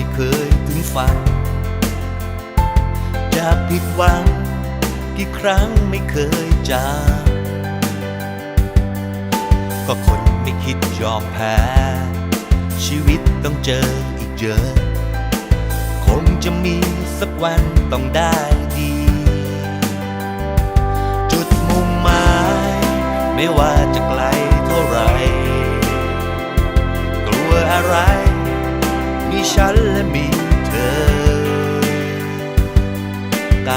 ไม่เคยถึงฝันจากผิดหวังกี่ครั้งไม่เคยจากก็คนไม่คิดยอมแพ้ ชีวิตต้องเจออีกเยอะ คงจะมีสักวันต้องได้ดี จุดมุ่งหมาย ไม่ว่าจะไกล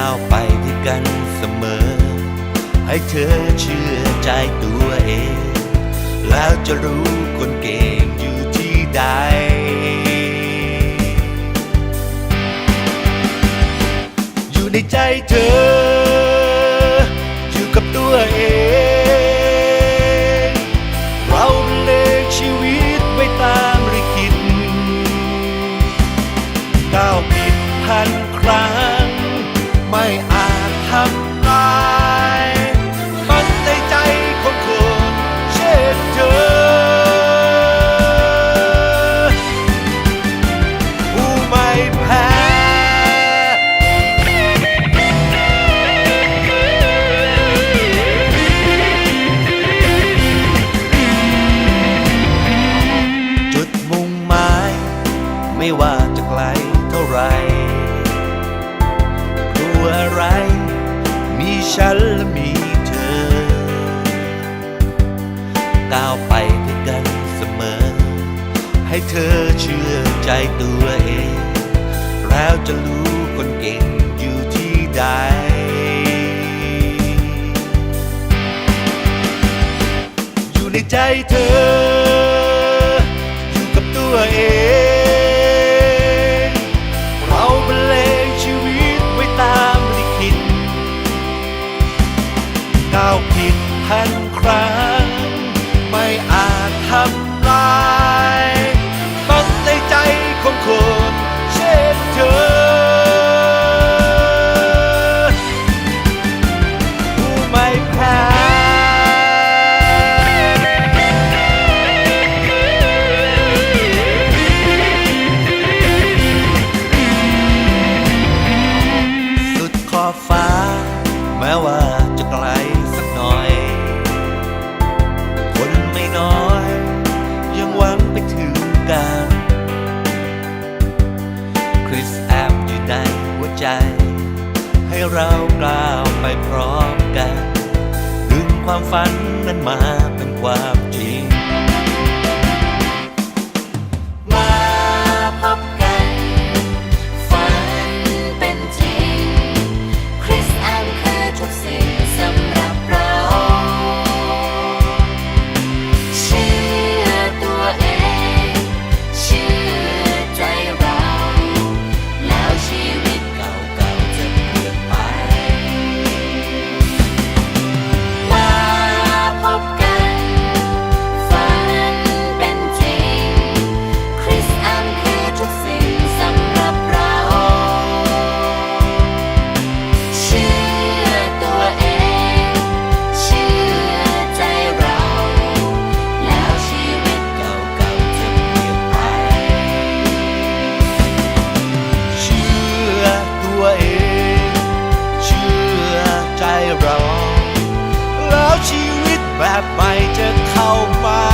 ก้าวไปด้วยกันเสมอ ให้เธอเชื่อใจตัวเอง แล้วจะรู้คนเก่งอยู่ที่ใด อยู่ในใจเธอ อยู่กับตัวเอง เราเลือกชีวิตไว้ตามลิขิตก้าวผิดพันครั้ง ไม่ ฉันและมีเธอ ก้าวไปด้วยกันเสมอ ให้เธอเชื่อใจตัวเอง แล้วจะรู้คนเก่งอยู่ที่ใด อยู่ในใจเธอ ก้าวผิดพันครั้ง ไม่อาจทำ เราก้าวไปพร้อมกันดึงความฝันนั้นมาเป็นความ แบบใหม่จะเข้ามา